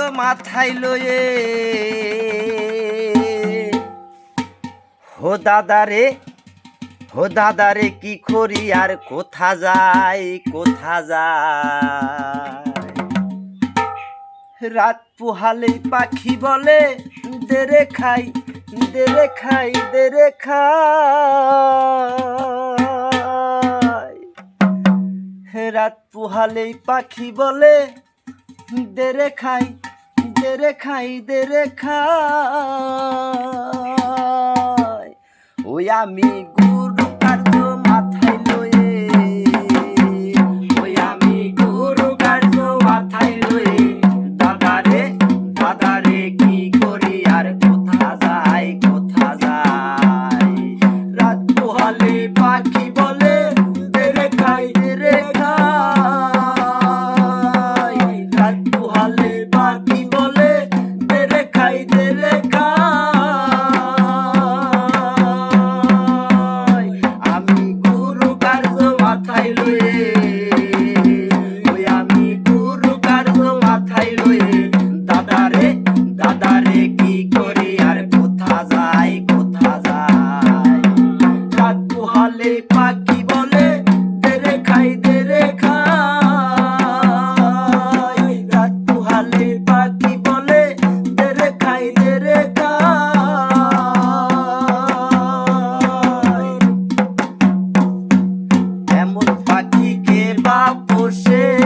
মাথায় লয়ে। হো দাদারে হো দাদারে কি করি আর কোথা যাই, কোথা যায় রাত পোহালে পাখি বলে, দেরে খাই দেরে খাই দেরে খাই। রাত পোহালেই পাখি বলে, দেরে খাই দেরে খাই দেরে খাই। ওই আমি papo.